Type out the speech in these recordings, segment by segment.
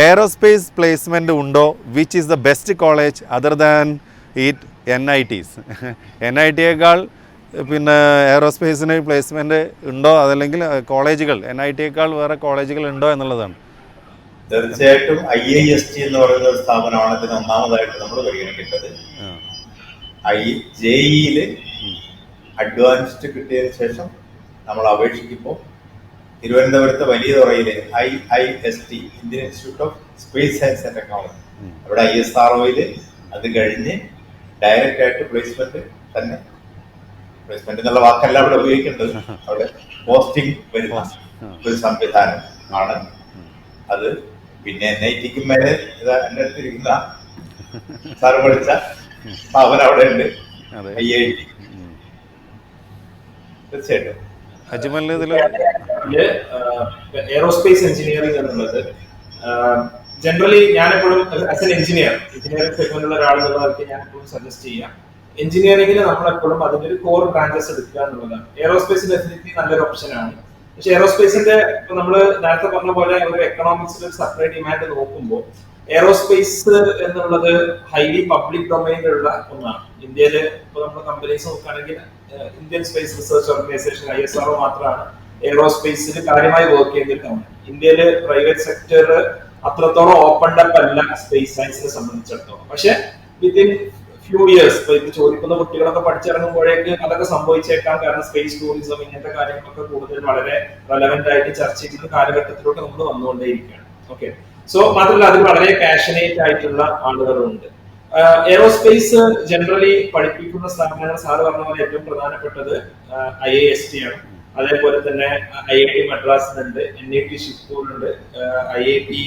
Aerospace placement ഉണ്ടോ? Which is the best college other than it N I Ts N I ടിയേക്കാൾ പിന്നെ എയറോസ്പേസിന് placement ഉണ്ടോ? അതല്ലെങ്കിൽ കോളേജുകൾ എൻ ഐ ടിയേക്കാൾ വേറെ കോളേജുകൾ ഉണ്ടോ എന്നുള്ളതാണ്. തീർച്ചയായിട്ടും ഐ ഐ എസ് ടി എന്ന് പറയുന്ന ഒരു സ്ഥാപനമാണ് ഇതിന് ഒന്നാമതായിട്ട് നമ്മൾ പരിഗണിക്കേണ്ടത്. ഐ ജെഇയിൽ അഡ്വാൻസ്ഡ് കിട്ടിയതിന് ശേഷം നമ്മൾ അപേക്ഷിക്കുമ്പോൾ തിരുവനന്തപുരത്ത് വലിയ തുറയിൽ I I S T Indian Institute of Space Science and Technology അവിടെ ഐ എസ് ആർ ഒയിൽ അത് കഴിഞ്ഞ് ഡയറക്റ്റ് ആയിട്ട് പ്ലേസ്മെന്റ് തന്നെ. പ്ലേസ്മെന്റ് എന്നുള്ള വാക്കല്ല അവിടെ ഉപയോഗിക്കേണ്ടത്. അവിടെ പോസ്റ്റിംഗ് വരുന്ന ഒരു സംവിധാനം ആണ്. അത് പിന്നെ എൻ ഐ ടിക്കും മേലെ എന്റെ എന്റെ അടുത്തിരിക്കുന്ന സാറ് പഠിച്ച സ്ഥാപനം അവിടെ ഉണ്ട്. I I T. തീർച്ചയായിട്ടും. അജ്മലിന് ഇതിൽ എയറോസ്പേസ് എഞ്ചിനീയറിംഗ് എന്നുള്ളത് ജനറലി ഞാനെപ്പോഴും ആസ് എൻ എഞ്ചിനീയർ എഞ്ചിനീയറിംഗ് സെഗ്മെന്റിലുള്ള ഒരാളെന്നുള്ളതൊക്കെ ഞാൻ എപ്പോഴും സജസ്റ്റ് ചെയ്യാം. എഞ്ചിനീയറിംഗിൽ നമ്മളെപ്പോഴും അതിന്റെ ഒരു കോർ ബ്രാഞ്ചസ് എടുക്കുക എന്നുള്ളതാണ്. എയറോസ്പേസ് ഡെഫിനറ്റ്ലി നല്ലൊരു ഓപ്ഷനാണ് പക്ഷെ എയറോസ്പേസിന്റെ ഇപ്പൊ നമ്മൾ നേരത്തെ പറഞ്ഞ പോലെ ഒരു എക്കണോമിക്സിൽ ഒരു സപ്ലൈ ഡിമാൻഡ് നോക്കുമ്പോൾ എയറോസ്പേസ് എന്നുള്ളത് ഹൈലി പബ്ലിക് ഡൊമൈനിലുള്ള ഒന്നാണ്. ഇന്ത്യയിൽ ഇപ്പൊ നമ്മൾ കമ്പനീസ് നോക്കുകയാണെങ്കിൽ Indian Space Research Organisation I S R മാത്രമാണ് എയറോസ്പേസിൽ കാര്യമായി വർക്ക് കമ്പനി ഇന്ത്യയിൽ പ്രൈവറ്റ് സെക്ടർ അത്രത്തോളം ഓപ്പൺ അപ്പ് അല്ല സ്പേസ് സയൻസിനെ സംബന്ധിച്ചിടത്തോളം. പക്ഷെ വിത്തിൻ ഫ്യൂ ഇയേഴ്സ് ഇപ്പൊ ഇത് ചോദിക്കുന്ന കുട്ടികളൊക്കെ പഠിച്ചിറങ്ങുമ്പോഴേക്ക് അതൊക്കെ സംഭവിച്ചേക്കാം. കാരണം സ്പേസ് ടൂറിസം ഇങ്ങനത്തെ കാര്യങ്ങളൊക്കെ കൂടുതൽ വളരെ റെലവെന്റ് ആയിട്ട് ചർച്ച ചെയ്യുന്ന കാലഘട്ടത്തിലോട്ട് നമ്മൾ വന്നുകൊണ്ടേയിരിക്കുകയാണ്. ഓക്കെ സോ മാത്രമല്ല അതിൽ വളരെ പാഷനേറ്റ് ആയിട്ടുള്ള ആളുകളുണ്ട്. എയറോസ്പേസ് ജനറലി പഠിപ്പിക്കുന്ന സ്ഥാപനങ്ങൾ സാറ് പറഞ്ഞ പോലെ ഏറ്റവും പ്രധാനപ്പെട്ടത് ഐ എ എസ് ടി ആണ്. അതേപോലെ തന്നെ ഐ ഐ ടി മദ്രാസിനുണ്ട് എൻ ഐ ടി ഷിപ്പൂറുണ്ട് ഐ ഐ ടി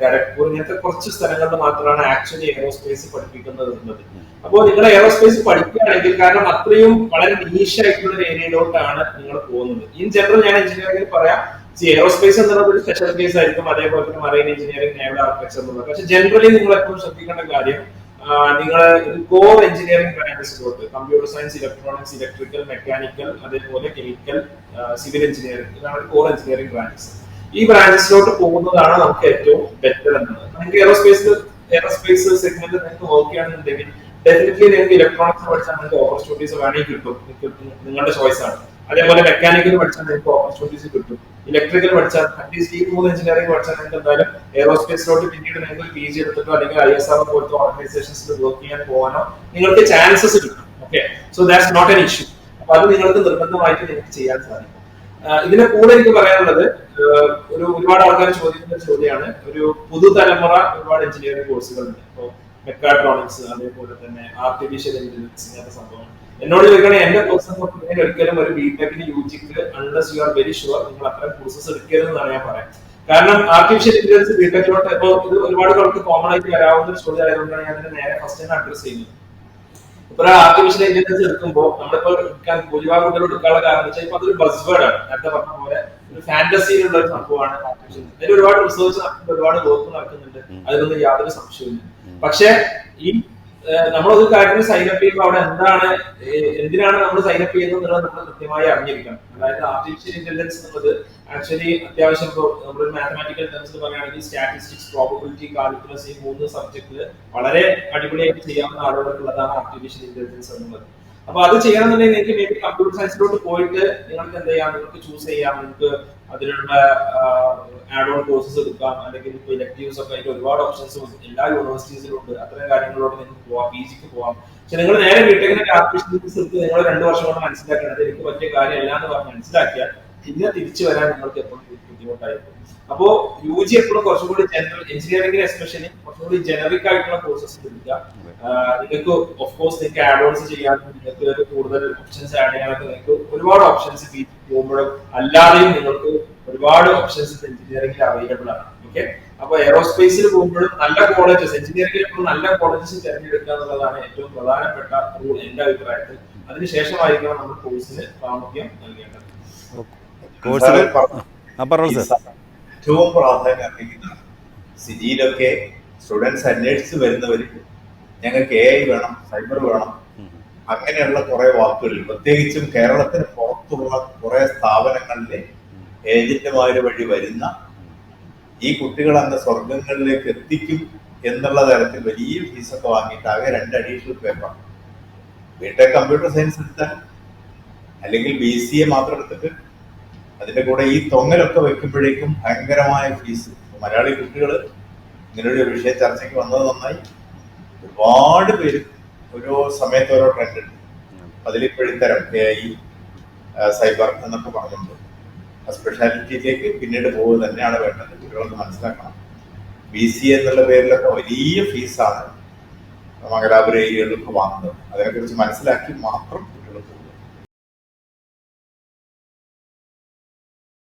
ഖരഗ്പൂർ ഇങ്ങനത്തെ കുറച്ച് സ്ഥലങ്ങളിൽ മാത്രമാണ് ആക്ച്വലി എയറോസ്പേസ് പഠിപ്പിക്കുന്നത് എന്നത് അപ്പോൾ നിങ്ങൾ എയറോസ്പേസ് പഠിക്കുകയാണെങ്കിൽ കാരണം അത്രയും വളരെ നീഷായിട്ടുള്ള ഒരു ഏരിയയിലോട്ടാണ് നിങ്ങൾ പോകുന്നത്. ഇൻ ജനറൽ ഞാൻ എഞ്ചിനീയറിംഗിൽ പറയാം. എയറോസ്പേസ് എന്നുള്ളത് ഒരു സ്പെഷ്യൽ കേസ് ആയിരിക്കും. അതേപോലെ തന്നെ മറൈൻ എഞ്ചിനീയറിംഗ് നേവൽ ആർക്കിടെക്ചർ എന്നുള്ളത്. പക്ഷെ ജനറലി നിങ്ങൾ എപ്പോഴും ശ്രദ്ധിക്കേണ്ട കാര്യം നിങ്ങൾ core engineering ബ്രാഞ്ചസിലോട്ട് computer science electronics electrical mechanical അതേപോലെ കെമിക്കൽ സിവിൽ എഞ്ചിനീയറിംഗ് ഇതാണ് കോർ എഞ്ചിനീയറിംഗ് ബ്രാഞ്ചസ് ഈ ബ്രാഞ്ചസിലോട്ട് പോകുന്നതാണ് നമുക്ക് ഏറ്റവും ബെറ്റർ എന്നത് നിങ്ങൾക്ക് എയറോസ്പേസ് എയറോസ്പേസ് സെഗ്മെന്റ് നിങ്ങൾക്ക് വർക്ക് ചെയ്യണമെന്നുണ്ടെങ്കിൽ ഡെഫിനറ്റ്ലി നിങ്ങൾക്ക് ഇലക്ട്രോണിക്സ് പഠിച്ചാൽ നിങ്ങൾക്ക് ഓപ്പർച്യൂണിറ്റീസ് വേണമെങ്കിൽ കിട്ടും. നിങ്ങളുടെ ചോയ്സ് ആണ്. അതേപോലെ മെക്കാനിക്കൽ പഠിച്ചാൽ നിങ്ങൾക്ക് ഓപ്പർച്യൂണിറ്റീസ് കിട്ടും. ഇലക്ട്രിക്കൽ പഠിച്ചാൽ അറ്റ്ലീസ്റ്റ് ഈ മൂന്ന് എഞ്ചിനീയറിംഗ് പഠിച്ചാൽ നിങ്ങൾക്ക് എന്തായാലും എയറോസ്പേസിലോട്ട് പിന്നീട് നിങ്ങൾക്ക് പി ജി എടുത്തിട്ടോ അല്ലെങ്കിൽ ഐ എസ് ആർ പോലത്തെ ഓർഗനൈസേഷൻസിൽ വർക്ക് ചെയ്യാൻ പോകാനോ നിങ്ങൾക്ക് ചാൻസസ് കിട്ടും. Okay so that's not an issue അപ്പൊ അത് നിങ്ങൾക്ക് നിർബന്ധമായിട്ട് നിങ്ങൾക്ക് ചെയ്യാൻ സാധിക്കും. ഇതിനെ കൂടെ എനിക്ക് പറയാനുള്ളത് ഒരു ഒരുപാട് ആൾക്കാർ ചോദിക്കുന്ന ചോദ്യമാണ്. ഒരു പുതുതലമുറ ഒരുപാട് എഞ്ചിനീയറിംഗ് കോഴ്സുകളുണ്ട് ഇപ്പോൾ മെക്കാട്രോണിക്സ് അതേപോലെ തന്നെ ആർട്ടിഫിഷ്യൽ ഇന്റലിജൻസ് ഇങ്ങനത്തെ സംഭവം എന്നോട് ചോദിക്കണേ എന്റെ പേഴ്സണൽ ഒപ്പീനിയൻ ഒരിക്കലും ഒരു ബിടെക്കിന് യൂജിക്ക് unless you are very sure നിങ്ങൾ അത്തരം കോഴ്സസ് എടുക്കരുതെന്നാണ് ഞാൻ പറയാം കാരണം ആർട്ടിഫിഷ്യൽ ഇന്റലിജൻസ് ബിടെക്കിലോട്ട് ഇപ്പോൾ ഇത് ഒരുപാട് പേർക്ക് കോമൺ ആയിട്ട് വരാവുന്ന ഒരു ചോദ്യം ആയതുകൊണ്ടാണ് ഞാൻ ഇതിനെ നേരെ ഫസ്റ്റ് തന്നെ അഡ്രസ് ചെയ്യുന്നത്. ഇപ്പൊ ആർട്ടിഫിഷ്യൽ ഇന്റലിജൻസ് എടുക്കുമ്പോൾ നമ്മളിപ്പോ എടുക്കാൻ ഭൂരിഭാഗം കുട്ടികൾ എടുക്കാനുള്ള കാരണം വെച്ചാൽ ഇപ്പൊ അതൊരു ബസ് വേർഡ് ആണ്. നേരത്തെ പറഞ്ഞ പോലെ ഒരു ഫാന്റസിയിലുള്ള ഒരു സംഭവമാണ് ആർട്ടിഫിഷ്യൽ അതിന് ഒരുപാട് റിസർച്ച് നടക്കുന്നുണ്ട് ഒരുപാട് വർക്ക് നടക്കുന്നുണ്ട്. അതിലൊന്നും യാതൊരു സംശയവുമില്ല. പക്ഷേ ഈ നമ്മളൊരു കാര്യത്തിന് സൈനപ്പ് ചെയ്യുമ്പോൾ അവിടെ എന്താണ് എന്തിനാണ് നമ്മൾ സൈനപ്പ് ചെയ്യുന്നത് എന്നുള്ളത് നമ്മൾ കൃത്യമായി അറിഞ്ഞിരിക്കണം. അതായത് ആർട്ടിഫിഷ്യൽ ഇന്റലിജൻസ് എന്നുള്ളത് ആക്ച്വലി അത്യാവശ്യം ഇപ്പോൾ നമ്മളൊരു മാത്തമാറ്റിക്കൽ ടേംസിൽ പറയുകയാണെങ്കിൽ സ്റ്റാറ്റിസ്റ്റിക്സ് പ്രോബിലിറ്റി കാൽക്കുലസ് ഈ മൂന്ന് സബ്ജക്ട് വളരെ അടിപൊളിയായിട്ട് ചെയ്യാവുന്ന ആളുകൾക്കുള്ളതാണ് ആർട്ടിഫിഷ്യൽ ഇന്റലിജൻസ് എന്നുള്ളത്. അപ്പൊ അത് ചെയ്യണമെന്നുണ്ടെങ്കിൽ നിങ്ങൾക്ക് മേ ബി കമ്പ്യൂട്ടർ സയൻസിലോട്ട് പോയിട്ട് നിങ്ങൾക്ക് എന്ത് ചെയ്യാം? നിങ്ങൾക്ക് ചൂസ് ചെയ്യാം. നിങ്ങൾക്ക് അതിനുള്ള ആഡ് ഓൺ കോഴ്സസ് എടുക്കാം. അല്ലെങ്കിൽ ഇപ്പോൾ ഇലക്ടീവ്സ് ഒക്കെ ആയിട്ട് ഒരുപാട് ഓപ്ഷൻസ് എല്ലാ യൂണിവേഴ്സിറ്റീസിലും ഉണ്ട്. അത്തരം കാര്യങ്ങളിലോട്ട് നിങ്ങൾക്ക് പോവാം. പി ജിക്ക് പോവാം. പക്ഷെ നിങ്ങൾ നേരെ ഇന്റലിജൻസ് എടുത്ത് നിങ്ങൾ രണ്ട് വർഷം കൊണ്ട് മനസ്സിലാക്കേണ്ടത് എനിക്ക് പറ്റിയ കാര്യമല്ല എന്ന് പറഞ്ഞ് മനസ്സിലാക്കിയാൽ പിന്നെ തിരിച്ചു വരാൻ നിങ്ങൾക്ക് എപ്പോഴും ബുദ്ധിമുട്ടായിരിക്കും. അപ്പോ യു ജി എപ്പോഴും കുറച്ചും കൂടി ജനറൽ എഞ്ചിനീയറിംഗിന് എസ്പെഷ്യലി കുറച്ചും കൂടി ജനറിക് ആയിട്ടുള്ള കോഴ്സസ് എടുക്കുക. നിങ്ങൾക്ക് ഓഫ് കോഴ്സ് നിങ്ങൾക്ക് ആഡ് ഓൺസ് ചെയ്യാൻ നിങ്ങൾക്ക് കൂടുതൽ ഓപ്ഷൻസ് ആഡ് ചെയ്യാനൊക്കെ നിങ്ങൾക്ക് ഒരുപാട് ഓപ്ഷൻസ് പോകുമ്പോഴും അല്ലാതെയും നിങ്ങൾക്ക് ഒരുപാട് ഓപ്ഷൻസ് എഞ്ചിനീയറിംഗിൽ അവൈലബിൾ ആണ്. ഓക്കെ അപ്പൊ എയറോസ്പേസിൽ പോകുമ്പോഴും നല്ല കോളേജസ് എഞ്ചിനീയറിംഗിൽ എപ്പോഴും നല്ല കോളേജസ് തിരഞ്ഞെടുക്കുക എന്നുള്ളതാണ് ഏറ്റവും പ്രധാനപ്പെട്ട റൂൾ എന്റെ അഭിപ്രായത്തിൽ. അതിനുശേഷമായിരിക്കണം നമ്മൾ കോഴ്സിന് പ്രാമുഖ്യം നൽകേണ്ടത്. സാർ ഏറ്റവും പ്രാധാന്യം അർഹിക്കുന്നതാണ്. സിജിയിലൊക്കെ സ്റ്റുഡൻസ് അന്വേഷിച്ച് വരുന്നവർക്ക് ഞങ്ങൾക്ക് എ ഐ വേണം സൈബർ വേണം. അങ്ങനെയുള്ള കുറെ വാക്കുകൾ. പ്രത്യേകിച്ചും കേരളത്തിന് പുറത്തുള്ള കുറെ സ്ഥാപനങ്ങളിലെ ഏജന്റുമാര് വഴി വരുന്ന ഈ കുട്ടികൾ അന്ന് സ്വർഗങ്ങളിലേക്ക് എത്തിക്കും എന്നുള്ള തരത്തിൽ വലിയ ഫീസൊക്കെ വാങ്ങിയിട്ട് ആകെ രണ്ട് additional paper BTech computer science എടുത്താൽ അല്ലെങ്കിൽ ബി സി എ മാത്രം എടുത്തിട്ട് അതിന്റെ കൂടെ ഈ തൊങ്ങലൊക്കെ വെക്കുമ്പോഴേക്കും ഭയങ്കരമായ ഫീസ് മലയാളി കുട്ടികൾ ഇങ്ങനൊരു വിഷയ ചർച്ചയ്ക്ക് വന്നത് നന്നായി. ഒരുപാട് പേര് ഓരോ സമയത്ത് ഓരോ ട്രെൻഡ് ഉണ്ട്. അതിലിപ്പോഴിത്തരം എ ഐ സൈബർ എന്നൊക്കെ പറഞ്ഞിട്ടുണ്ട് ആ സ്പെഷ്യാലിറ്റിയിലേക്ക് പിന്നീട് പോകുക തന്നെയാണ് വേണ്ടത്. കുട്ടികൾക്ക് മനസ്സിലാക്കണം. ബി സി എന്നുള്ള പേരിലൊക്കെ വലിയ ഫീസാണ് മംഗലാപുരം ഏരിയകളിലൊക്കെ വാങ്ങുന്നത്. അതിനെക്കുറിച്ച് മനസ്സിലാക്കി മാത്രം